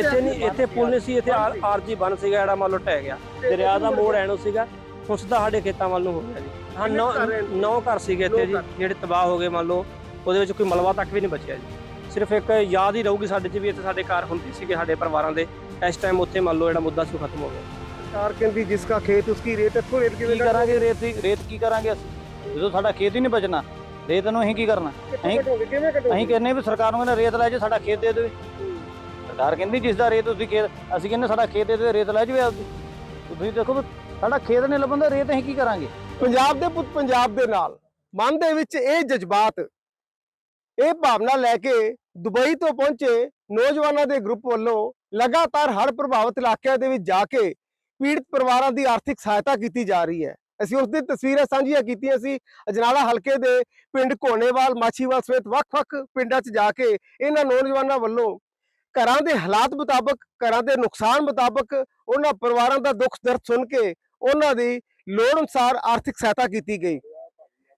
ਇੱਥੇ ਨਹੀਂ ਇੱਥੇ ਪੁਲ ਨਹੀਂ ਸੀ ਇੱਥੇ ਆਰਜੀ ਬਨ ਸੀਗਾ ਜਿਹੜਾ ਮੰਨ ਲਓ ਟਹਿ ਗਿਆ। ਦਰਿਆ ਦਾ ਮੋੜ ਐਨੋ ਸੀਗਾ ਹੁਣ ਸਿੱਧਾ ਸਾਡੇ ਖੇਤਾਂ ਵੱਲ ਨੂੰ ਹੋ ਗਿਆ ਜੀ। ਹਾਂ ਨੌ ਨੇ? ਘਰ ਸੀਗੇ ਇੱਥੇ ਜੀ। ਜਿਹੜੇ ਤਬਾਹ ਹੋ ਗਏ ਮੰਨ ਲਓ ਉਹਦੇ ਵਿੱਚ ਕੋਈ ਮਲਬਾ ਤੱਕ ਵੀ ਨਹੀਂ ਬਚਿਆ ਜੀ। ਸਿਰਫ ਇੱਕ ਯਾਦ ਹੀ ਰਹੂਗੀ ਸਾਡੇ 'ਚ ਵੀ ਇੱਥੇ ਸਾਡੇ ਘਰ ਹੁੰਦੇ ਸੀਗੇ ਸਾਡੇ ਪਰਿਵਾਰਾਂ ਦੇ ਇਸ ਟਾਈਮ ਉੱਥੇ ਮੰਨ ਲਓ ਜਿਹੜਾ ਮੁੱਦਾ ਸੀ ਖਤਮ ਹੋ ਗਿਆ। ਸਰਕਾਰ ਕਹਿੰਦੀ ਜਿਸਕਾ ਖੇਤ ਉਸकी ਰੇਤ ਇੱਥੋਂ ਰੇਤ ਕਿਵੇਂ ਕੀ ਕਰਾਂਗੇ ਰੇਤ ਦੀ ਰੇਤ ਕੀ ਕਰਾਂਗੇ ਅਸੀਂ? ਜਦੋਂ ਸਾਡਾ ਖੇਤ ਹੀ ਨਹੀਂ ਬਚਣਾ ਰੇਤ ਨੂੰ ਅਸੀਂ ਕੀ ਕਰਨਾ? ਅਸੀਂ- ਕਿਵੇਂ ਅਸੀਂ ਕਹਿੰਦੇ ਵੀ ਸਰਕਾਰ ਨੂੰ ਕਹਿੰਦੇ ਰੇਤ ਲੈ ਜਾ ਸਾਡਾ ਖੇਤ ਦੇ ਦੇਵੇ ਸਰਕਾਰ ਕਹਿੰਦੀ ਜਿਸ ਦਾ ਰੇਤ ਤੁਸੀਂ ਖੇਤ ਅਸੀਂ ਕਹਿੰਦੇ ਸਾਡਾ ਖੇਤ ਦੇ ਰੇਤ ਲੈ ਜਾਵੇ ਤੁਸੀਂ ਦੇਖੋ ਸਾਡਾ ਖੇਤ ਨਹੀਂ ਲੱਭਣ ਦਾ, ਰੇਤ ਅਸੀਂ ਕੀ ਕਰਾਂਗੇ? ਪੰਜਾਬ ਦੇ ਪੁੱਤ ਪੰਜਾਬ ਦੇ ਨਾਲ ਮਨ ਦੇ ਵਿੱਚ ਇਹ ਜਜ਼ਬਾਤ, ਇਹ ਭਾਵਨਾ ਲੈ ਕੇ ਦੁਬਈ ਤੋਂ ਪਹੁੰਚੇ ਨੌਜਵਾਨਾਂ ਦੇ ਗਰੁੱਪ ਵੱਲੋਂ ਲਗਾਤਾਰ ਹੜ੍ਹ ਪ੍ਰਭਾਵਿਤ ਇਲਾਕਿਆਂ ਦੇ ਵਿੱਚ ਜਾ ਕੇ ਪੀੜਤ ਪਰਿਵਾਰਾਂ ਦੀ ਆਰਥਿਕ ਸਹਾਇਤਾ ਕੀਤੀ ਜਾ ਰਹੀ ਹੈ। ਅਸੀਂ ਉਸ ਦੀ ਤਸਵੀਰਾਂ ਸਾਂਝੀਆਂ ਕੀਤੀਆਂ ਸੀ, ਅਜਨਾਲਾ ਹਲਕੇ ਦੇ ਪਿੰਡ ਕੋਨੇਵਾਲ ਮਾਛੀਵਾਲ ਸਮੇਤ ਵੱਖ-ਵੱਖ ਪਿੰਡਾਂ 'ਚ ਜਾ ਕੇ ਇਹਨਾਂ ਨੌਜਵਾਨਾਂ ਵੱਲੋਂ ਘਰਾਂ ਦੇ ਹਾਲਾਤ ਮੁਤਾਬਕ, ਘਰਾਂ ਦੇ ਨੁਕਸਾਨ ਮੁਤਾਬਕ ਉਹਨਾਂ ਪਰਿਵਾਰਾਂ ਦਾ ਦੁੱਖ ਦਰਦ ਸੁਣ ਕੇ ਉਹਨਾਂ ਦੀ ਲੋੜ ਅਨੁਸਾਰ ਆਰਥਿਕ ਸਹਾਇਤਾ ਕੀਤੀ ਗਈ।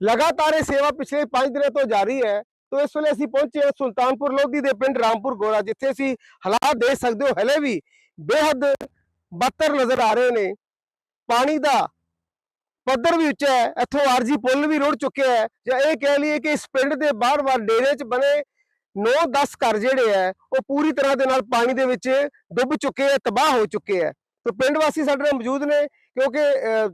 ਲਗਾਤਾਰ ਇਹ ਸੇਵਾ ਪਿਛਲੇ 5 ਦਿਨਾਂ ਤੋਂ ਜਾਰੀ ਹੈ, ਤੋਂ ਇਸ ਵੇਲੇ ਅਸੀਂ ਪਹੁੰਚੇ ਹਾਂ ਸੁਲਤਾਨਪੁਰ ਲੋਧੀ ਦੇ ਪਿੰਡ ਰਾਮਪੁਰ ਗੋਰਾ, ਜਿੱਥੇ ਅਸੀਂ ਹਾਲਾਤ ਦੇਖ ਸਕਦੇ ਹੋ, ਹਲੇ ਵੀ ਬੇਹੱਦ ਬੱਤਰ ਨਜ਼ਰ ਆ ਰਹੇ ਨੇ। ਪਾਣੀ ਦਾ ਪੱਧਰ ਵੀ ਉੱਚਾ ਹੈ, ਇੱਥੋਂ ਆਰਜੀ ਪੁੱਲ ਵੀ ਰੁੜ ਚੁੱਕਿਆ ਹੈ। ਜਾਂ ਇਹ ਕਹਿ ਲਈਏ ਕਿ ਇਸ ਪਿੰਡ ਦੇ ਬਾਹਰ-ਬਾਹਰ ਡੇਰੇ 'ਚ ਬਣੇ 9-10 ਘਰ ਜਿਹੜੇ ਹੈ ਉਹ ਪੂਰੀ ਤਰ੍ਹਾਂ ਦੇ ਨਾਲ ਪਾਣੀ ਦੇ ਵਿੱਚ ਡੁੱਬ ਚੁੱਕੇ ਹੈ ਤਬਾਹ ਹੋ ਚੁੱਕੇ ਹੈ ਤੋਂ ਪਿੰਡ ਵਾਸੀ ਸਾਡੇ ਨਾਲ ਮੌਜੂਦ ਨੇ ਕਿਉਂਕਿ ਅਹ,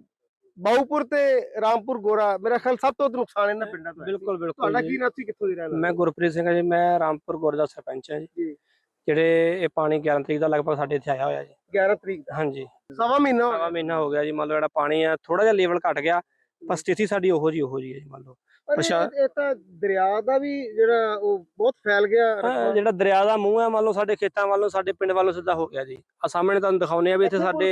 ਬਾਊਪੁਰ ਤੇ ਰਾਮਪੁਰ ਗੋਰਾ ਮੇਰਾ ਖਿਆਲ ਸਭ ਤੋਂ ਨੁਕਸਾਨ ਇਹਨਾਂ ਪਿੰਡਾਂ ਦਾ ਹੈ। ਬਿਲਕੁਲ ਬਿਲਕੁਲ ਤੁਹਾਡਾ। ਕੀ ਨਾਮ ਸੀ? ਕਿੱਥੋਂ ਦੀ ਰਹਿਣ ਮੈਂ ਗੁਰਪ੍ਰੀਤ ਸਿੰਘ ਹਾਂ ਜੀ ਮੈਂ ਰਾਮਪੁਰ ਗੁਰ ਦਾ ਸਰਪੰਚ ਹਾਂ ਜੀ। ਜਿਹੜੇ ਇਹ ਪਾਣੀ 11 ਤਰੀਕ ਦਾ ਲਗਭਗ ਸਾਡੇ ਇੱਥੇ ਆਇਆ ਹੋਇਆ ਜੀ। 11 ਤਰੀਕ ਦਾ? ਹਾਂਜੀ। ਸਵਾ ਮਹੀਨਾ ਸਵਾ। ਮਹੀਨਾ ਹੋ ਗਿਆ ਜੀ ਮੰਨ ਲਓ ਜਿਹੜਾ ਪਾਣੀ ਆ ਥੋੜਾ ਜਿਹਾ ਲੈਵਲ ਘਟ ਗਿਆ ਪਰ ਸਥਿਤੀ ਸਾਡੀ ਉਹੋ ਜੀ ਉਹੋ ਜੀ ਹੈ ਜੀ ਮੰਨ ਲਓ। ਪਰ ਇਹ- ਅੱਛਾ। ਇਹ ਤਾਂ ਦਰਿਆ ਦਾ ਵੀ ਜਿਹੜਾ ਉਹ ਬਹੁਤ ਫੈਲ ਗਿਆ ਹਾਂ, ਰਕਬਾ। ਜਿਹੜਾ ਦਰਿਆ ਦਾ ਮੂੰਹ ਹੈ ਮੰਨ ਲਓ ਸਾਡੇ ਖੇਤਾਂ ਵੱਲੋਂ ਸਾਡੇ ਪਿੰਡ ਵੱਲੋਂ ਸਿੱਧਾ ਹੋ ਗਿਆ ਜੀ ਆ ਸਾਹਮਣੇ ਤੁਹਾਨੂੰ ਦਿਖਾਉਨੇ ਆ ਵੀ ਇੱਥੇ ਇੱਥੇ ਸਾਡੇ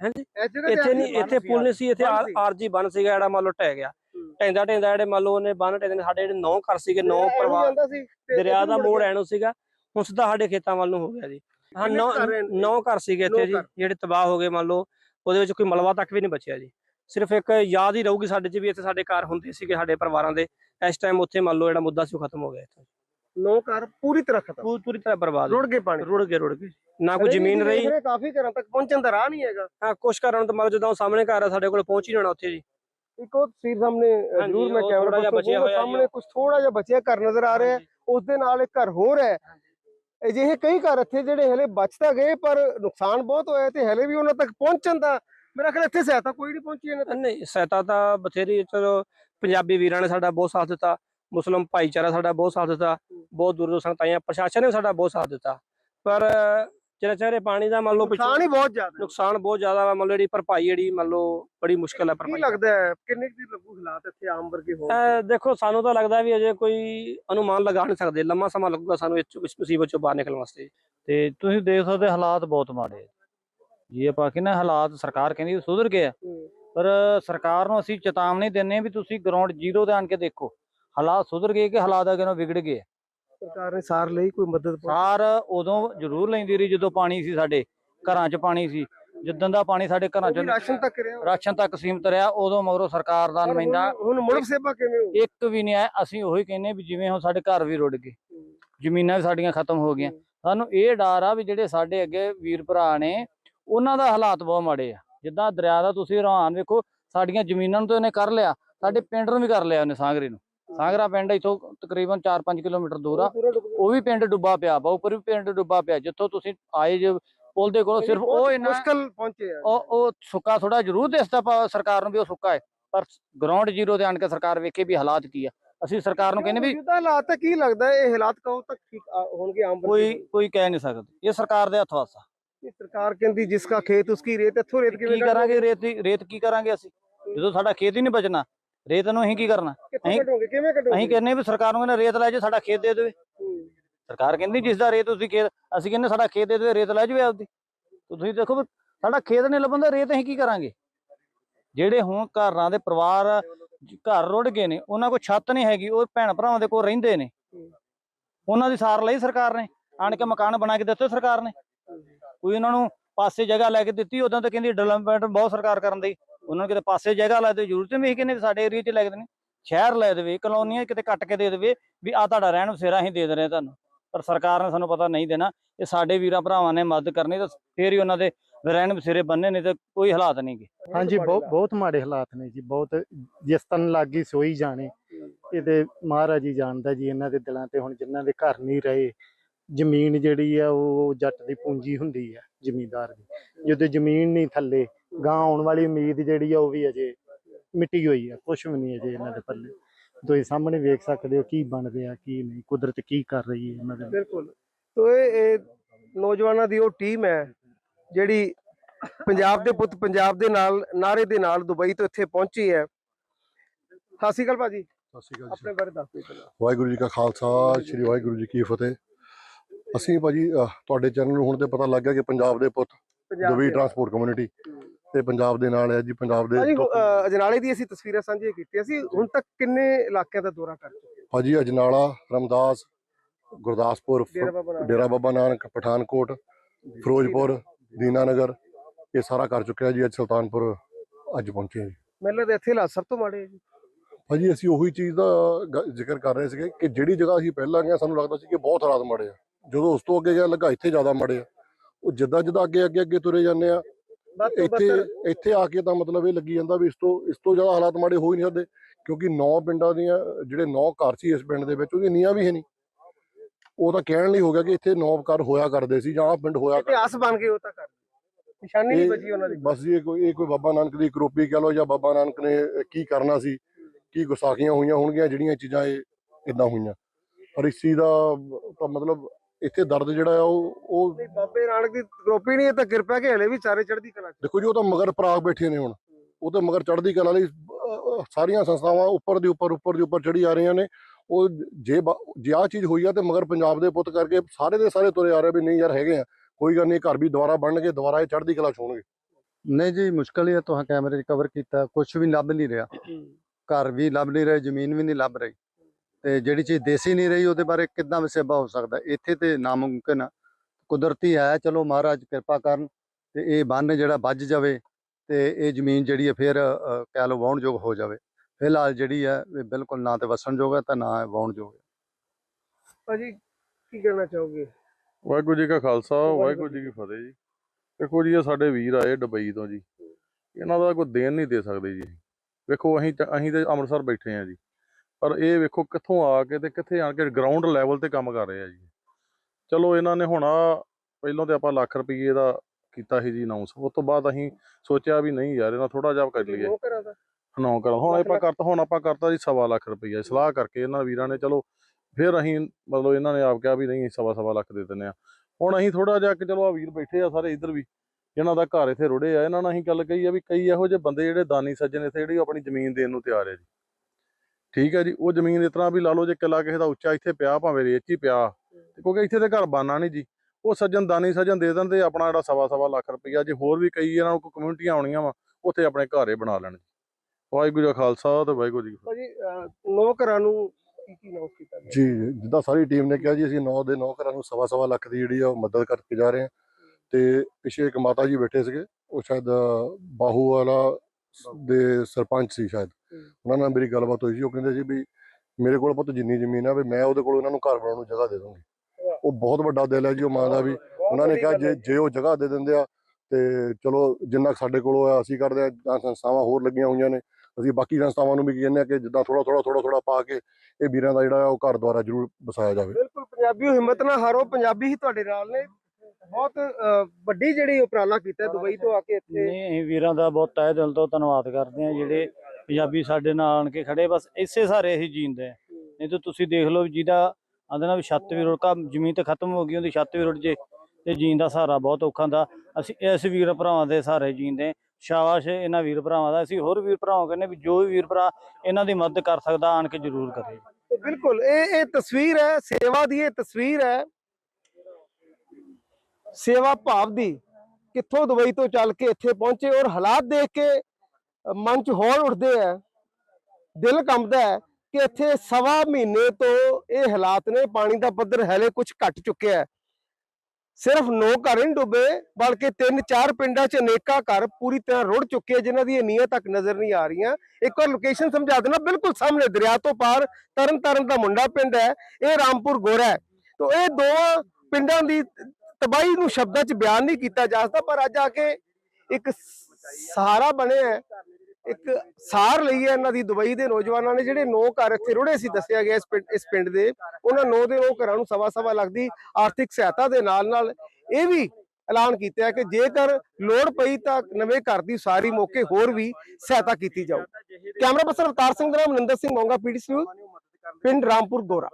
ਇਸ ਜਗ੍ਹਾ ਤੇ ਇੱਥੇ ਨਹੀਂ ਇੱਥੇ ਪੁਲ ਨਹੀਂ ਸੀ ਇੱਥੇ ਬੰਨ੍ਹ ਸੀ। ਆਰਜੀ ਬਨ ਸੀਗਾ ਜਿਹੜਾ ਮੰਨ ਲਓ ਟਹਿ ਗਿਆ ਹੂੰ। ਟੈਂਦਾ ਟੈਂਦਾ ਜਿਹੜੇ ਮੰਨ ਲਓ ਉਹਨੇ ਬੰਨ ਟੈਂਦੇ ਸਾਡੇ ਜਿਹੜੇ ਨੌ ਘਰ ਸੀਗੇ ਨੌ ਦਰਿਆ ਪਰਿਵਾਰ ਜਾਂਦਾ ਸੀ ਤੇ ਦਰਿਆ ਦਾ ਮੁੜ ਐਨੋ ਸੀਗਾ ਹੁਣ ਸਿੱਧਾ ਸਾਡੇ ਖੇਤਾਂ ਵੱਲ ਨੂੰ ਹੋ ਗਿਆ ਜੀ ਹਾਂ ਕਿੰਨੇ ਨੌ ਘਰ ਨੇ? ਨੌ ਘਰ ਸੀਗੇ ਨੌ ਇੱਥੇ ਜੀ ਘਰ। ਜਿਹੜੇ ਤਬਾਹ ਹੋ ਗਏ ਮੰਨ ਲਓ ਉਹਦੇ ਵਿੱਚ ਕੋਈ ਮਲਬਾ ਤੱਕ ਵੀ ਨਹੀਂ ਬਚਿਆ ਜੀ ਸਿਰਫ ਇੱਕ ਯਾਦ ਹੀ ਰਹੂਗੀ ਸਾਡੇ 'ਚ ਵੀ ਇੱਥੇ ਸਾਡੇ ਘਰ ਹੁੰਦੇ ਸੀਗੇ ਸਾਡੇ ਪਰਿਵਾਰਾਂ ਦੇ। ਇਸ ਟਾਈਮ ਉੱਥੇ ਮੰਨ ਲਓ ਜਿਹੜਾ ਮੁੱਦਾ ਸੀ ਉਹ ਖਤਮ ਹੋ ਗਿਆ ਇੱਥੇ। ਨੌ ਘਰ ਪੂਰੀ ਤਰ੍ਹਾਂ ਖਤਮ। ਪੂਰੀ ਪੂਰੀ ਤਰ੍ਹਾਂ ਬਰਬਾਦ। ਰੁੜ ਗਏ ਪਾਣੀ। ਰੁੜ ਗਏ ਰੁੜ ਗਏ। ਨਾ ਕੋਈ ਜ਼ਮੀਨ ਰਹੀ। ਕਾਫੀ ਘਰਾਂ ਤੱਕ ਪਹੁੰਚਣ ਦਾ ਰਾਹ ਨਹੀਂ ਹੈਗਾ। ਹਾਂ ਕੁਛ ਘਰਾਂ ਤੋਂ ਮੰਨ ਲਓ ਜਦੋਂ ਸਾਹਮਣੇ ਘਰ ਆ ਸਾਡੇ ਕੋਲ ਪਹੁੰਚ ਹੀ ਨਹੀਂ ਹੋਣਾ ਉੱਥੇ ਜੀ। ਇੱਕ ਉਹ ਤਸਵੀਰ ਸਾਹਮਣੇ ਅ, ਹਾਂਜੀ, ਜ਼ਰੂਰ ਮੈਂ ਉਹ ਕੈਮਰਾ ਥੋੜ੍ਹਾ ਜਿਹਾ ਬਚਿਆ ਜੀ ਸਾਹਮਣੇ ਕੁਝ ਥੋੜਾ ਜਿਹਾ ਬਚਿਆ ਘਰ ਨਜ਼ਰ ਆ ਰਿਹਾ। ਹੈ ਉਸ ਦੇ ਨਾਲ ਇੱਕ ਘਰ ਹੋਰ ਹੈ। ਅਜਿਹੇ ਕਈ ਘਰ ਇੱਥੇ ਜਿਹੜੇ ਹਲੇ ਬਚ ਤਾਂ ਗਏ ਪਰ ਨੁਕਸਾਨ ਬਹੁਤ ਹੋਇਆ ਤੇ ਹਲੇ ਵੀ ਉਹਨਾਂ ਤੱਕ ਪਹੁੰਚਣ ਦਾ ਮੇਰਾ ਖਿਆਲ ਇੱਥੇ ਸਹਾਇਤਾ ਕੋਈ ਨਹੀਂ ਪਹੁੰਚੀ ਇਹਨਾਂ ਤੱਕ ਨਹੀਂ ਸਹਾਇਤਾ ਤਾਂ ਬਥੇਰੀ ਚਲੋ ਪੰਜਾਬੀ ਵੀਰਾਂ ਨੇ ਸਾਡਾ ਬਹੁਤ ਸਾਥ ਦਿੱਤਾ ਮੁਸਲਮ ਭਾਈਚਾਰਾ ਸਾਡਾ ਬਹੁਤ ਸਾਥ ਦਿੱਤਾ ਬਹੁਤ ਦੂਰ ਦੂਰ ਸੰਗਤਾਂ ਆਈਆਂ ਪ੍ਰਸ਼ਾਸਨ ਨੇ ਸਾਡਾ ਬਹੁਤ ਸਾਥ ਦਿੱਤਾ। ਪਰ ਜਿਹੜੇ ਚਾਰੇ ਪਾਣੀ ਦਾ ਮੰਨ ਲਓ ਪਿੱਛੋਂ ਨੁਕਸਾਨ ਹੀ ਬਹੁਤ ਜ਼ਿਆਦਾ। ਨੁਕਸਾਨ ਬਹੁਤ ਜ਼ਿਆਦਾ ਵਾ ਮੰਨ ਲਓ ਜਿਹੜੀ ਭਰਪਾਈ ਜਿਹੜੀ ਮੰਨ ਲਓ ਬੜੀ ਮੁਸ਼ਕਲ ਹੈ ਕੀ ਭਰਪਾਈ ਲੱਗਦਾ ਹੈ ਕਿੰਨੇ ਕੁ ਦਿਨ ਲੱਗੂ ਹਾਲਾਤ ਇੱਥੇ ਆਮ ਵਰਗੇ ਹੋਣ ਅਹ ਦੇਖੋ ਸਾਨੂੰ ਤਾਂ ਲੱਗਦਾ ਵੀ ਅਜੇ ਕੋਈ ਅਨੁਮਾਨ ਲਗਾ ਨਹੀਂ ਸਕਦੇ ਲੰਮਾ ਸਮਾਂ ਲੱਗੂਗਾ ਸਾਨੂੰ ਇਸ ਮੁਸੀਬਤ ਚੋਂ ਬਾਹਰ ਨਿਕਲਣ ਵਾਸਤੇ। ਤੇ ਤੁਸੀਂ ਦੇਖ ਸਕਦੇ ਹਾਲਾਤ ਬਹੁਤ ਮਾੜੇ ਜੀ ਆਪਾਂ ਕਹਿੰਦੇ ਹਾਲਾਤ ਸਰਕਾਰ ਕਹਿੰਦੀ ਸੁਧਰ ਗਏ ਆ। ਪਰ ਸਰਕਾਰ ਨੂੰ ਅਸੀਂ ਚੇਤਾਵਨੀ ਦਿੰਨੇ ਵੀ ਤੁਸੀਂ ਗਰਾਊਂਡ ਜ਼ੀਰੋ ਤੇ ਆਣ ਕੇ ਦੇਖੋ ਹਾਲਾਤ ਸੁਧਰ ਗਏ ਕਿ ਹਾਲਾਤ ਅੱਗੇ ਨਾਲੋਂ ਵਿਗੜ ਗਏ? ਸਰਕਾਰ ਨੇ ਸਾਰ ਲਈ ਕੋਈ ਮਦਦ? ਸਾਰ ਉਦੋਂ ਜ਼ਰੂਰ ਲੈਂਦੀ ਰਹੀ ਜਦੋਂ ਪਾਣੀ ਸੀ ਸਾਡੇ ਘਰਾਂ 'ਚ ਪਾਣੀ ਸੀ ਜਿੱਦਾਂ ਦਾ ਪਾਣੀ ਸਾਡੇ ਘਰਾਂ 'ਚ ਰਾਸ਼ਨ ਤੱਕ ਰਿਹਾ ਰਾਸ਼ਨ ਤੱਕ ਸੀਮਤ ਰਿਹਾ ਉਦੋਂ ਮਗਰੋਂ ਸਰਕਾਰ ਦਾ ਨੁਮਾਇੰਦਾ ਹੁਣ- ਮੁਲਕ ਸੇਵਾ ਕਿਵੇਂ ਹੋ ਇੱਕ ਵੀ ਨਹੀਂ ਆਇਆ ਅਸੀਂ ਉਹੀ ਕਹਿੰਨੇ ਵੀ ਜਿਵੇਂ ਹੁਣ ਸਾਡੇ ਘਰ ਵੀ ਰੁੜ ਗਏ ਜ਼ਮੀਨਾਂ ਵੀ ਸਾਡੀਆਂ ਖਤਮ ਹੋ ਗਈਆਂ। ਸਾਨੂੰ ਇਹ ਡਰ ਆ ਵੀ ਜਿਹੜੇ ਸਾਡੇ ਅੱਗੇ ਵੀਰ ਭਰਾ ਨੇ ਉਹਨਾਂ ਦਾ ਹਾਲਾਤ ਬਹੁਤ ਮਾੜੇ ਆ। ਜਿੱਦਾਂ ਦਰਿਆ ਦਾ ਤੁਸੀਂ ਰਹਾਨ ਵੇਖੋ ਸਾਡੀਆਂ ਜ਼ਮੀਨਾਂ ਨੂੰ ਤਾਂ ਉਹਨੇ ਕਰ ਲਿਆ ਸਾਡੇ ਪਿੰਡ ਨੂੰ ਵੀ ਕਰ ਲਿਆ ਉਹਨੇ ਸਾਂਗਰੇ ਨੂੰ। ਸਾਂਗਰਾ ਪਿੰਡ ਇੱਥੋਂ ਤਕਰੀਬਨ 4-5 ਕਿਲੋਮੀਟਰ ਦੂਰ ਆ। ਉਹ ਵੀ ਪਿੰਡ ਡੁੱਬਾ ਪਿਆ ਬਾਉਪਰ ਵੀ ਪਿੰਡ ਡੁੱਬਾ ਪਿਆ। ਜਿੱਥੋਂ ਤੁਸੀਂ ਆਏ ਜੇ ਪੁਲ ਦੇ ਕੋਲ ਸਿਰਫ ਉਹ ਇੰਨਾ ਮੁਸ਼ਕਲ ਪਹੁੰਚੇ ਆ। ਉਹ ਉਹ ਸੁੱਕਾ ਥੋੜਾ ਜ਼ਰੂਰ ਦਿਸਦਾ ਸਰਕਾਰ ਨੂੰ ਵੀ ਉਹ ਸੁੱਕਾ ਹੈ। ਪਰ ਗਰਾਊਂਡ ਜ਼ੀਰੋ ਤੇ ਆਣ ਕੇ ਸਰਕਾਰ ਵੇਖੇ ਵੀ ਹਾਲਾਤ ਕੀ ਆ। ਅਸੀਂ ਸਰਕਾਰ ਨੂੰ ਕਹਿੰਦੇ ਵੀ ਮੌਜੂਦਾ ਹਾਲਾਤ ਕੀ ਲੱਗਦਾ ਇਹ ਹਾਲਾਤ ਕਦੋਂ ਤੱਕ ਠੀਕ ਹੋਣਗੇ ਆਮ ਕੋਈ? ਕੋਈ ਕਹਿ ਨਹੀਂ ਸਕਦਾ। ਇਹ ਸਰਕਾਰ ਦੇ ਹੱਥ ਵਾਸਾ ਇਹ ਸਰਕਾਰ ਕਹਿੰਦੀ ਜਿਸਕਾ ਖੇਤ ਉਸकी ਰੇਤ ਇੱਥੋਂ ਰੇਤ ਕਿਵੇਂ ਕੀ ਕਰਾਂਗੇ ਰੇਤ ਦੀ ਰੇਤ ਕੀ ਕਰਾਂਗੇ ਅਸੀਂ? ਜਦੋਂ ਸਾਡਾ ਖੇਤ ਹੀ ਨਹੀਂ ਬਚਣਾ ਰੇਤ ਨੂੰ ਅਸੀਂ ਕੀ ਕਰਨਾ? ਅਸੀਂ- ਕਟੋਗੇ ਕਿਵੇਂ ਕਟੋਗੇ ਅਸੀਂ ਕਹਿੰਦੇ ਵੀ ਸਰਕਾਰ ਨੂੰ ਕਹਿੰਦੇ ਰੇਤ ਲੈ ਜਾ ਸਾਡਾ ਖੇਤ ਦੇ ਦੇਵੇ। ਸਰਕਾਰ ਕਹਿੰਦੀ ਜਿਸ ਦਾ ਰੇਤ ਤੁਸੀਂ ਖੇਤ ਅਸੀਂ ਕਹਿੰਦੇ ਸਾਡਾ ਖੇਤ ਦੇ ਦੇਵੇ ਰੇਤ ਲੈ ਜਾਵੇ ਆਪਦੀ। ਤੁਸੀਂ ਦੇਖੋ ਸਾਡਾ ਖੇਤ ਨਹੀਂ ਲੱਭਣ ਦਾ ਰੇਤ ਅਸੀਂ ਕੀ ਕਰਾਂਗੇ? ਜਿਹੜੇ ਹੁਣ ਘਰਾਂ ਦੇ ਪਰਿਵਾਰ ਘਰ ਰੁੜ ਗਏ ਨੇ ਉਹਨਾਂ ਕੋਲ ਛੱਤ ਨਹੀਂ ਹੈਗੀ ਉਹ ਭੈਣ ਭਰਾਵਾਂ ਦੇ ਕੋਲ ਰਹਿੰਦੇ ਨੇ। ਉਹਨਾਂ ਦੀ ਸਾਰ ਲਈ ਸਰਕਾਰ ਨੇ ਆਣ ਕੇ ਮਕਾਨ ਬਣਾ ਕੇ ਦਿੱਤੇ ਸਰਕਾਰ ਨੇ। ਕੋਈ ਉਹਨਾਂ ਨੂੰ ਪਾਸੇ ਜਗ੍ਹਾ ਲੈ ਕੇ ਦਿੱਤੀ ਉਦੋਂ ਤਾਂ ਕਹਿੰਦੀ ਡਿਵੈਲਪਮੈਂਟ ਬਹੁਤ ਸਰਕਾਰ ਕਰਨ ਦੀ। ਉਹਨਾਂ ਨੂੰ ਕਿਤੇ ਪਾਸੇ ਜਗ੍ਹਾ ਲੈ ਦੇ ਜ਼ਰੂਰਤ ਨਹੀਂ ਕਹਿੰਦੇ ਸਾਡੇ ਏਰੀਆ 'ਚ ਲੈ ਕੇ ਦੇਣੀ। ਸ਼ਹਿਰ ਲੈ ਦੇਵੇ, ਕਲੋਨੀਆਂ ਕਿਤੇ ਕੱਟ ਕੇ ਦੇ ਦੇਵੇ, ਵੀ ਆ ਤੁਹਾਡਾ ਰਹਿਣ ਬਸੇਰਾ ਅਸੀਂ ਦੇ ਦੇ ਰਹੇ ਤੁਹਾਨੂੰ। ਪਰ ਸਰਕਾਰ ਨੇ ਸਾਨੂੰ ਪਤਾ ਨਹੀਂ ਦੇਣਾ, ਇਹ ਸਾਡੇ ਵੀਰਾਂ ਭਰਾਵਾਂ ਨੇ ਮਦਦ ਕਰਨੀ ਤਾਂ ਫੇਰ ਹੀ ਉਹਨਾਂ ਦੇ ਰਹਿਣ ਬਸੇਰੇ ਬੰਨੇ, ਨਹੀਂ ਤੇ ਕੋਈ ਹਾਲਾਤ ਨਹੀਂ ਗੇ। ਹਾਂਜੀ ਬਹੁਤ ਬਹੁਤ ਮਾੜੇ ਹਾਲਾਤ ਨੇ ਜੀ, ਬਹੁਤ ਜਿਸ ਤਨ ਲੱਗੀ ਸੋਈ ਜਾਣੇ। ਇਹਦੇ ਮਹਾਰਾਜ ਹੀ ਜਾਣਦਾ ਜੀ, ਇਹਨਾਂ ਦੇ ਦਿਲਾਂ ਤੇ ਹੁਣ ਜਿਨ੍ਹਾਂ ਦੇ ਘਰ ਨਹੀਂ ਰਹੇ ਜ਼ਮੀਨ ਜਿਹੜੀ ਆ ਉਹ ਜੱਟ ਦੀ ਪੂੰਜੀ ਹੁੰਦੀ ਆ ਜ਼ਮੀਂਦਾਰ ਦੀ। ਜਦੋਂ ਜ਼ਮੀਨ ਨਹੀਂ ਥੱਲੇ ਗਾਂ ਆਉਣ ਵਾਲੀ ਉਮੀਦ ਜਿਹੜੀ ਆ ਉਹ ਵੀ ਅਜੇ ਮਿੱਟੀ ਹੋਈ ਆ ਕੁਝ ਵੀ ਨਹੀਂ ਅਜੇ ਇਹਨਾਂ ਦੇ ਪੱਲੇ। ਤੁਸੀਂ ਸਾਹਮਣੇ ਵੇਖ ਸਕਦੇ ਹੋ ਕੀ ਬਣ ਰਿਹਾ ਕੀ ਨਹੀਂ ਕੁਦਰਤ ਕੀ ਕਰ ਰਹੀ ਹੈ ਇਹਨਾਂ ਦੇ। ਬਿਲਕੁਲ। ਤੋ ਇਹ ਇਹ ਨੌਜਵਾਨਾਂ ਦੀ ਉਹ ਟੀਮ ਹੈ ਜਿਹੜੀ ਪੰਜਾਬ ਦੇ ਪੁੱਤ ਪੰਜਾਬ ਦੇ ਨਾਲ ਨਾਰੇ ਦੇ ਨਾਲ ਦੁਬਈ ਤੋਂ ਇੱਥੇ ਪਹੁੰਚੀ ਹੈ। ਸਤਿ ਸ਼੍ਰੀ ਅਕਾਲ ਭਾਜੀ। ਸਤਿ ਸ਼੍ਰੀ ਅਕਾਲ ਆਪਣੇ ਬਾਰੇ ਦੱਸ ਦਿਓ ਵਾਹਿਗੁਰੂ ਜੀ ਕਾ ਖਾਲਸਾ ਸ੍ਰੀ ਵਾਹਿਗੁਰੂ ਜੀ ਕੀ ਫਤਿਹ। ਅਸੀਂ ਭਾਜੀ ਤੁਹਾਡੇ ਚੈਨਲ ਨੂੰ ਹੁਣ ਤੇ ਪਤਾ ਲੱਗ ਗਿਆ ਕਿ ਪੰਜਾਬ ਦੇ ਪੁੱਤ ਪੰਜਾਬ ਦੁਬਈ ਦੇ ਟਰਾਂਸਪੋਰਟ ਕਮਿਊਨਿਟੀ ਤੇ ਪੰਜਾਬ ਦੇ ਨਾਲ ਹੈ ਜੀ ਪੰਜਾਬ ਦੇ ਅਜਨਾਲੇ ਦੀ ਅਸੀਂ ਤਸਵੀਰਾਂ ਸਾਂਝੀਆਂ ਕੀਤੀਆਂ ਸੀ। ਹੁਣ ਤੱਕ ਕਿੰਨੇ ਇਲਾਕਿਆਂ ਦਾ ਦੌਰਾ ਕਰ ਚੁੱਕੇ? ਭਾਜੀ ਅਜਨਾਲਾ ਰਮਦਾਸ ਗੁਰਦਾਸਪੁਰ ਡੇਰਾ ਬਾਬਾ ਨਾਨਕ। ਪਠਾਨਕੋਟ ਫਿਰੋਜ਼ਪੁਰ ਦੀਨਾਨਗਰ ਇਹ ਸਾਰਾ ਕਰ ਚੁੱਕਿਆ ਜੀ ਅੱਜ ਸੁਲਤਾਨਪੁਰ ਅੱਜ ਪਹੁੰਚੇ ਜੀ। ਮੈਨੂੰ ਲੱਗਦਾ ਇੱਥੇ ਹਾਲਾਤ ਸਭ ਤੋਂ ਮਾੜੇ ਜੀ। ਭਾਜੀ ਅਸੀਂ ਉਹੀ ਚੀਜ਼ ਦਾ ਜ਼ਿਕਰ ਕਰ ਰਹੇ ਸੀਗੇ ਕਿ ਜਿਹੜੀ ਜਗ੍ਹਾ ਅਸੀਂ ਪਹਿਲਾਂ ਗਏ ਸਾਨੂੰ ਲੱਗਦਾ ਸੀ ਕਿ ਬਹੁਤ ਹਾਲਾਤ ਮਾੜੇ ਆ। ਜਦੋਂ ਉਸ ਤੋਂ ਅੱਗੇ ਗਿਆ ਲੱਗਾ ਇੱਥੇ ਜ਼ਿਆਦਾ ਮਾੜੇ ਆ। ਉਹ ਜਿੱਦਾਂ ਜਿੱਦਾਂ ਅੱਗੇ ਅੱਗੇ ਅੱਗੇ ਤੁਰੇ ਜਾਂਦੇ ਆ ਇੱਥੇ ਇੱਥੇ ਆ ਕੇ ਤਾਂ ਮਤਲਬ ਇਹ ਲੱਗੀ ਜਾਂਦਾ ਵੀ ਇਸ ਤੋਂ ਇਸ ਤੋਂ ਜ਼ਿਆਦਾ ਹਾਲਾਤ ਮਾੜੇ ਹੋ ਹੀ ਨਹੀਂ ਸਕਦੇ ਕਿਉਂਕਿ ਨੌ ਪਿੰਡਾਂ ਦੀਆਂ ਜਿਹੜੇ ਨੌ ਘਰ ਸੀ ਇਸ ਪਿੰਡ ਦੇ ਵਿੱਚ ਉਹਦੀਆਂ ਨੀਆਂ ਵੀ ਹੈ ਨਹੀਂ। ਉਹ ਤਾਂ ਕਹਿਣ ਲਈ ਹੋ ਗਿਆ ਕਿ ਇੱਥੇ ਨੌ ਘਰ ਹੋਇਆ ਕਰਦੇ ਸੀ ਜਾਂ ਪਿੰਡ ਹੋਇਆ ਕਰਦਾ ਇਤਿਹਾਸ ਬਣ ਗਏ ਉਹ ਤਾਂ ਕਰ ਨਿਸ਼ਾਨੀ ਨਹੀਂ ਬਚੀ ਉਹਨਾਂ ਦੀ। ਬਸ ਜੀ ਇਹ ਕੋਈ ਇਹ ਕੋਈ ਬਾਬਾ ਨਾਨਕ ਦੀ ਕਰੋਪੀ ਕਹ ਲਓ ਜਾਂ ਬਾਬਾ ਨਾਨਕ ਨੇ ਕੀ ਕਰਨਾ ਸੀ ਕੀ ਗੁਸਾਖੀਆਂ ਹੋਈਆਂ ਹੋਣਗੀਆਂ ਜਿਹੜੀਆਂ ਚੀਜ਼ਾਂ ਇਹ ਇਦਾਂ ਹੋਈਆਂ। ਪਰ ਇਸ ਚੀਜ਼ ਦਾ ਤਾਂ ਮਤਲਬ ਇੱਥੇ ਦਰਦ ਜਿਹੜਾ ਆ ਉਹ ਉਹ ਨਹੀਂ ਬਾਬੇ ਨਾਨਕ ਦੀ ਗਰੋਪੀ ਨਹੀਂ ਇਹ ਤਾਂ ਕਿਰਪਾ ਕੇ ਹਲੇ ਵੀ ਸਾਰੇ ਚੜ੍ਹਦੀ ਕਲਾ ਚ। ਦੇਖੋ ਜੀ ਉਹ ਤਾਂ ਮਗਰ ਪ੍ਰਾਗ ਬੈਠੇ ਨੇ ਹੁਣ। ਉਹ ਤਾਂ ਮਗਰ ਚੜ੍ਹਦੀ ਕਲਾ ਲਈ ਸਾਰੀਆਂ ਸੰਸਥਾਵਾਂ ਉੱਪਰ ਦੀ ਉੱਪਰ ਉੱਪਰ ਦੀ ਉੱਪਰ ਚੜੀ ਆ ਰਹੀਆਂ ਨੇ। ਉਹ ਜੇ ਜੇ ਆਹ ਚੀਜ਼ ਹੋਈ ਆ ਤੇ ਮਗਰ ਪੰਜਾਬ ਦੇ ਪੁੱਤ ਕਰਕੇ ਸਾਰੇ ਦੇ ਸਾਰੇ ਤੁਰੇ ਆ ਰਹੇ ਵੀ ਨਹੀਂ ਯਾਰ ਹੈਗੇ ਆ। ਕੋਈ ਗੱਲ ਨਹੀਂ ਘਰ ਵੀ ਦੁਬਾਰਾ ਬਣਨਗੇ ਦੁਬਾਰਾ ਇਹ ਚੜ੍ਹਦੀ ਕਲਾ ਛੋਣਗੇ ਨਹੀਂ ਜੀ ਮੁਸ਼ਕਲ ਹੀ ਹੈ ਤੁਹਾਂ ਕੈਮਰੇ 'ਚ ਕਵਰ ਕੀਤਾ ਕੁਝ ਵੀ ਲੱਭ ਨਹੀਂ ਰਿਹਾ। ਘਰ ਵੀ ਲੱਭ ਨਹੀਂ ਰਹੇ ਜ਼ਮੀਨ ਵੀ ਨਹੀਂ ਲੱਭ ਰਹੀ। ਤੇ ਜਿਹੜੀ ਚੀਜ਼ ਦੇਸੀ ਨਹੀਂ ਰਹੀ ਉਹਦੇ ਬਾਰੇ ਕਿੱਦਾਂ ਵਸੇਬਾ ਹੋ ਸਕਦਾ? ਇੱਥੇ ਤੇ ਨਾਮੁਮਕਿਨ ਆ ਕੁਦਰਤੀ ਹੈ ਚਲੋ ਮਹਾਰਾਜ ਕਿਰਪਾ ਕਰਨ ਤੇ ਇਹ ਬੰਨ ਜਿਹੜਾ ਵੱਜ ਜਾਵੇ ਤੇ ਇਹ ਜ਼ਮੀਨ ਜਿਹੜੀ ਹੈ ਫਿਰ ਕਹਿ ਲਓ ਵਾਹੁਣਯੋਗ ਹੋ ਜਾਵੇ। ਫਿਲਹਾਲ ਜਿਹੜੀ ਹੈ ਇਹ ਬਿਲਕੁਲ ਨਾ ਤੇ ਵਸਣਯੋਗ ਹੈ ਤਾਂ ਨਾ ਹੈ ਵਾਹੁਣਯੋਗ ਹੈ। ਭਾਜੀ ਕੀ ਕਹਿਣਾ ਚਾਹੋਗੇ? ਵਾਹਿਗੁਰੂ ਜੀ ਕਾ ਖਾਲਸਾ ਵਾਹਿਗੁਰੂ ਜੀ ਕੀ ਫਤਿਹ ਜੀ। ਦੇਖੋ ਜੀ ਇਹ ਸਾਡੇ ਵੀਰ ਆਏ ਦੁਬਈ ਤੋਂ ਜੀ। ਇਹਨਾਂ ਦਾ ਕੋਈ ਦੇਣ ਨਹੀਂ ਦੇ ਸਕਦੇ ਜੀ। ਵੇਖੋ ਅਸੀਂ ਅਸੀਂ ਤੇ ਅੰਮ੍ਰਿਤਸਰ ਬੈਠੇ ਆ ਜੀ। ਪਰ ਇਹ ਵੇਖੋ ਕਿੱਥੋਂ ਆ ਕੇ ਤੇ ਕਿੱਥੇ ਆਣ ਕੇ ਗਰਾਊਂਡ ਲੈਵਲ ਤੇ ਕੰਮ ਕਰ ਰਹੇ ਆ ਜੀ। ਚਲੋ ਇਹਨਾਂ ਨੇ ਹੁਣ ਪਹਿਲਾਂ ਤੇ ਆਪਾਂ ਲੱਖ ਰੁਪਏ ਦਾ ਕੀਤਾ ਸੀ ਜੀ ਅਨਾਉਂਸ ਉਸ ਤੋਂ ਬਾਅਦ ਅਸੀਂ ਸੋਚਿਆ ਵੀ ਨਹੀਂ ਯਾਰ ਇਹਨਾਂ ਥੋੜਾ ਜਿਹਾ ਕਰ ਲਈਏ। ਨੌ ਕਰਾਂ ਹੁਣ ਆਪਾਂ। ਕਰਤਾ ਹੁਣ ਆਪਾਂ ਕਰਤਾ ਜੀ ਸਵਾ ਲੱਖ ਰੁਪਈਆ ਸਲਾਹ ਕਰਕੇ ਇਹਨਾਂ ਵੀਰਾਂ ਨੇ ਚਲੋ ਫਿਰ ਅਸੀਂ ਮਤਲਬ ਇਹਨਾਂ ਨੇ ਆਪ ਕਿਹਾ ਵੀ ਨਹੀਂ ਸਵਾ ਸਵਾ ਲੱਖ ਦੇ ਦਿੰਦੇ ਆ। ਹੁਣ ਅਸੀਂ ਥੋੜਾ ਜਿਹਾ ਕਿ ਚਲੋ ਆ ਵੀਰ ਬੈਠੇ ਆ ਸਾਰੇ ਇੱਧਰ ਵੀ ਇਹਨਾਂ ਦਾ ਘਰ ਇੱਥੇ ਰੁੜੇ ਆ ਇਹਨਾਂ ਨਾਲ ਅਸੀਂ ਗੱਲ ਕਹੀ ਆ ਵੀ ਕਈ ਇਹੋ ਜਿਹੇ ਬੰਦੇ ਜਿਹੜੇ ਦਾਨੀ ਸੱਜਣ ਇੱਥੇ ਜਿਹੜੀ ਆਪਣੀ ਜ਼ਮੀਨ ਦੇਣ ਨੂੰ ਤਿਆਰ ਹੈ ਜੀ। ਠੀਕ ਹੈ ਜੀ ਉਹ ਜ਼ਮੀਨ ਇਸ ਤਰ੍ਹਾਂ ਵੀ ਲਾ ਲਓ ਜੇ ਕਿੱਲਾ ਕਿਸੇ ਦਾ ਉੱਚਾ ਇੱਥੇ ਪਿਆ ਭਾਵੇਂ ਰੇਤ 'ਚ ਹੀ ਪਿਆ। ਤੇ ਕਿਉਂਕਿ ਇੱਥੇ ਤੇ ਘਰ ਬਾਨਾ ਨਹੀਂ ਜੀ। ਉਹ ਸੱਜਣ ਦਾਨੀ ਸੱਜਣ ਦੇ ਦਿੰਦੇ ਆਪਣਾ ਜਿਹੜਾ ਸਵਾ ਸਵਾ ਲੱਖ ਰੁਪਈਆ ਜੇ ਹੋਰ ਵੀ ਕਈ ਇਹਨਾਂ ਨੂੰ ਕੋਈ ਕਮਿਊਨਿਟੀਆਂ ਆਉਣੀਆਂ ਵਾ ਉੱਥੇ ਆਪਣੇ ਘਰੇ ਬਣਾ ਲੈਣ ਜੀ। ਵਾਹਿਗੁਰੂ ਜੀ ਖਾਲਸਾ ਤੇ ਵਾਹਿਗੁਰੂ ਜੀ ਭਾਜੀ ਨੌ ਘਰਾਂ ਨੂੰ ਕੀ ਕੀ ਨੌਕ ਕੀਤਾ ਜੀ ਜਿੱਦਾਂ ਸਾਰੀ ਟੀਮ ਨੇ ਕਿਹਾ ਜੀ ਅਸੀਂ 9 ਦੇ 9 ਘਰਾਂ ਨੂੰ ਸਵਾ ਸਵਾ ਲੱਖ ਦੀ ਜਿਹੜੀ ਆ ਉਹ ਮਦਦ ਕਰਕੇ ਜਾ ਰਹੇ ਹਾਂ। ਤੇ ਪਿੱਛੇ ਇੱਕ ਮਾਤਾ ਜੀ ਬੈਠੇ ਸੀਗੇ ਉਹ ਸ਼ਾਇਦ ਬਾਹੂ ਵਾਲਾ ਦੇ ਸਰਪੰਚ ਸੀ ਸ਼ਾਇਦ। ਉਹਨਾਂ ਨਾਲ ਮੇਰੀ ਗੱਲਬਾਤ ਹੋਈ ਸੀ ਉਹ ਕਹਿੰਦੇ ਸੀ ਵੀ ਮੇਰੇ ਕੋਲ ਪੁੱਤ ਜਿੰਨੀ ਜ਼ਮੀਨ ਆ ਵੀ ਮੈਂ ਉਹਦੇ ਕੋਲ ਉਹਨਾਂ ਨੂੰ ਘਰ ਬਣਾਉਣ ਨੂੰ ਜਗ੍ਹਾ ਦੇ ਦੂੰਗੀ ਉਹ ਬਹੁਤ ਵੱਡਾ ਦਿਲ ਹੈ ਜੀ ਉਹ ਮਾਂ ਦਾ ਵੀ। ਉਹਨਾਂ ਨੇ ਕਿਹਾ ਜੇ ਜੇ। ਉਹ ਜਗ੍ਹਾ ਦੇ ਦਿੰਦੇ ਆ ਤੇ ਚਲੋ ਜਿੰਨਾ ਕੁ ਸਾਡੇ ਕੋਲ ਹੋਇਆ ਅਸੀਂ ਕਰਦੇ ਆ ਜਾਂ ਸੰਸਥਾਵਾਂ ਹੋਰ ਲੱਗੀਆਂ ਹੋਈਆਂ ਨੇ ਅਸੀਂ ਬਾਕੀ ਸੰਸਥਾਵਾਂ ਨੂੰ ਵੀ ਕਹਿੰਦੇ ਆ ਕਿ ਜਿੱਦਾਂ ਥੋੜਾ ਥੋੜਾ ਥੋੜਾ ਥੋੜਾ ਪਾ ਕੇ ਇਹ ਵੀਰਾਂ ਦਾ ਜਿਹੜਾ ਆ ਉਹ ਘਰ ਦੁਆਰਾ ਜ਼ਰੂਰ ਵਸਾਇਆ ਜਾਵੇ। ਬਿਲਕੁਲ ਪੰਜਾਬੀਓ ਹਿੰਮਤ ਨਾ ਹਾਰੋ ਪੰਜਾਬੀ ਹੀ ਤੁਹਾਡੇ ਨਾਲ ਨੇ। ਬਹੁਤ ਵੱਡੀ ਜਿਹੜੀ ਉਪਰਾਲਾ ਕੀਤਾ ਦੁਬਈ ਤੋਂ ਆ ਕੇ ਇੱਥੇ। ਨਹੀਂ ਵੀਰਾਂ ਦਾ ਬਹੁਤ ਤਹਿ ਦਿਲ ਤੋਂ ਧੰਨਵਾਦ ਕਰਦੇ ਹਾਂ ਜਿਹੜੇ ਪੰਜਾਬੀ ਸਾਡੇ ਨਾਲ ਆਣ ਕੇ ਖੜੇ, ਬਸ ਇਸੇ ਸਾਰੇ ਅਸੀਂ ਜੀਂਦੇ ਹਾਂ ਨਹੀਂ ਤਾਂ ਤੁਸੀਂ ਦੇਖ ਲਓ ਵੀ ਜਿਹਦਾ ਆਂਦੇ ਨਾ ਵੀ ਛੱਤ ਵੀ ਰੁੜਕਾ ਜ਼ਮੀਨ ਤੇ ਖਤਮ ਹੋ ਗਈ, ਉਹਦੀ ਛੱਤ ਵੀ ਰੁੜ ਜੇ, ਤੇ ਜੀਣ ਦਾ ਸਹਾਰਾ ਬਹੁਤ ਔਖਾ ਹੁੰਦਾ। ਅਸੀਂ ਇਸ ਵੀਰ ਭਰਾਵਾਂ ਦੇ ਸਹਾਰੇ ਜੀਂਦੇ ਸ਼ਾਬਾਸ਼ ਇਹਨਾਂ ਵੀਰ ਭਰਾਵਾਂ ਦਾ। ਅਸੀਂ ਹੋਰ ਵੀਰ ਭਰਾਵਾਂ ਕਹਿੰਦੇ ਵੀ ਜੋ ਵੀ ਵੀਰ ਭਰਾ ਇਹਨਾਂ ਦੀ ਮਦਦ ਕਰ ਸਕਦਾ, ਆਣ ਕੇ ਜ਼ਰੂਰ ਕਰੇ। ਬਿਲਕੁਲ, ਇਹ ਇਹ ਤਸਵੀਰ ਹੈ, ਸੇਵਾ ਦੀ ਇਹ ਤਸਵੀਰ ਹੈ। ਸੇਵਾ ਭਾਵ ਦੀ ਕਿੱਥੋਂ ਦੁਬਈ ਤੋਂ ਚੱਲ ਕੇ ਇੱਥੇ ਪਹੁੰਚੇ ਔਰ ਹਾਲਾਤ ਦੇਖ ਕੇ ਮਨ ਚ ਹੌਲ ਉੱਠਦੇ ਆ ਦਿਲ ਕੰਬਦਾ ਹੈ ਕਿ ਇੱਥੇ ਸਵਾ ਮਹੀਨੇ ਤੋਂ ਇਹ ਹਾਲਾਤ ਨੇ ਪਾਣੀ ਦਾ ਪੱਧਰ ਹਲੇ ਕੁਝ ਘਟ ਚੁੱਕਿਆ ਹੈ। ਸਿਰਫ ਨੌ ਘਰ ਨਹੀਂ ਡੁੱਬੇ ਬਲਕਿ ਤਿੰਨ ਚਾਰ ਪਿੰਡਾਂ 'ਚ ਅਨੇਕਾਂ ਘਰ ਪੂਰੀ ਤਰ੍ਹਾਂ ਰੁੜ ਚੁੱਕੇ ਜਿਨ੍ਹਾਂ ਦੀਆਂ ਨੀਹਾਂ ਤੱਕ ਨਜ਼ਰ ਨਹੀਂ ਆ ਰਹੀਆਂ। ਇੱਕ ਵਾਰ ਲੋਕੇਸ਼ਨ ਸਮਝਾ ਦੇਣਾ ਬਿਲਕੁਲ ਸਾਹਮਣੇ ਦਰਿਆ ਤੋਂ ਪਾਰ ਤਰਨ ਤਾਰਨ ਦਾ ਮੁੰਡਾ ਪਿੰਡ ਹੈ ਇਹ ਰਾਮਪੁਰ ਗੋਰਾ ਹੈ। ਤੋ ਇਹ ਦੋਵਾਂ ਪਿੰਡਾਂ ਦੀ ਤਬਾਹੀ ਨੂੰ ਸ਼ਬਦਾਂ 'ਚ ਬਿਆਨ ਨਹੀਂ ਕੀਤਾ ਜਾ ਸਕਦਾ ਪਰ ਅੱਜ ਆ ਕੇ ਇੱਕ ਸਹਾਰਾ ਬਣਿਆ ਹੈ, ਇੱਕ ਸਾਰ ਲਈ ਹੈ ਇਹਨਾਂ ਦੀ ਦੁਬਈ ਦੇ ਨੌਜਵਾਨਾਂ ਨੇ, ਜਿਹੜੇ ਨੌ ਘਰ ਇੱਥੇ ਰੁੜੇ ਸੀ, ਦੱਸਿਆ ਗਿਆ ਇਸ ਪਿੰਡ ਦੇ। ਉਹਨਾਂ ਨੌ ਦੇ ਨੌ ਘਰਾਂ ਨੂੰ ਸਵਾ ਸਵਾ ਲੱਖ ਆਰਥਿਕ ਸਹਾਇਤਾ ਦੇ ਨਾਲ ਨਾਲ ਇਹ ਵੀ ਐਲਾਨ ਕੀਤਾ ਕਿ ਜੇਕਰ ਲੋੜ ਪਈ ਤਾਂ ਨਵੇਂ ਘਰ ਦੀ ਸਾਰੀ ਮੌਕੇ ਹੋਰ ਵੀ ਸਹਾਇਤਾ ਕੀਤੀ ਜਾਊ। ਕੈਮਰਾ ਪਰਸਨ ਅਵਤਾਰ ਸਿੰਘ ਦਾ ਮਨਿੰਦਰ ਸਿੰਘ ਮੋਂਗਾ, ਪੀਡੀਸੀ ਨਿਊਜ਼, ਪਿੰਡ ਰਾਮਪੁਰ, ਗੋਰਾ।